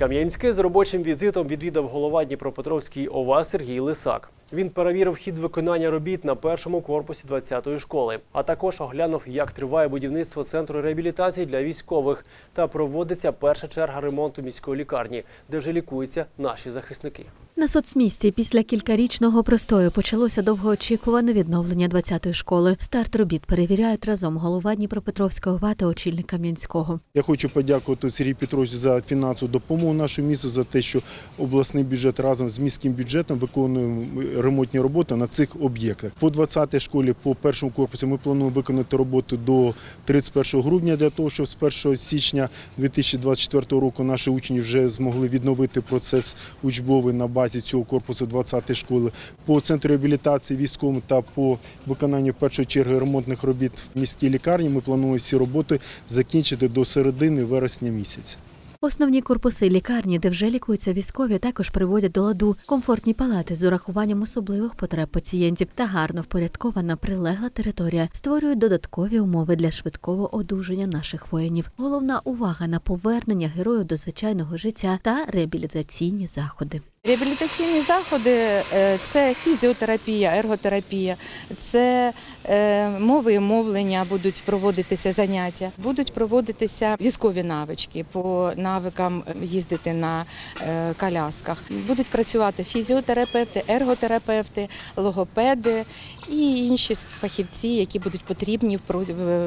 Кам'янське з робочим візитом відвідав голова Дніпропетровської ОВА Сергій Лисак. Він перевірив хід виконання робіт на першому корпусі 20-ї школи, а також оглянув, як триває будівництво центру реабілітації для військових та проводиться перша черга ремонту міської лікарні, де вже лікуються наші захисники. На соцмісті після кількарічного простою почалося довгоочікуване відновлення 20-ї школи. Старт робіт перевіряють разом голова Дніпропетровського ОВА та очільник Кам'янського. Я хочу подякувати Сергію Петровичу за фінансову допомогу нашому місту, за те, що обласний бюджет разом з міським бюджетом виконує ремонтні роботи на цих об'єктах. По 20-й школі, по першому корпусу, ми плануємо виконати роботу до 31 грудня для того, щоб з 1 січня 2024 року наші учні вже змогли відновити процес учбовий на базі цього корпусу 20-ї школи. По центру реабілітації військовим та по виконанню першої черги ремонтних робіт в міській лікарні ми плануємо всі роботи закінчити до середини вересня місяця. Основні корпуси лікарні, де вже лікуються військові, також приводять до ладу комфортні палати з урахуванням особливих потреб пацієнтів та гарно впорядкована прилегла територія створюють додаткові умови для швидкого одужання наших воїнів. Головна увага на повернення героїв до звичайного життя та реабілітаційні заходи. Реабілітаційні заходи е, це фізіотерапія, ерготерапія, це е, мови і мовлення будуть проводитися заняття, будуть проводитися військові навички по навикам їздити на е, колясках. Будуть працювати фізіотерапевти, ерготерапевти, логопеди і інші фахівці, які будуть потрібні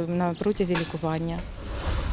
на протязі лікування.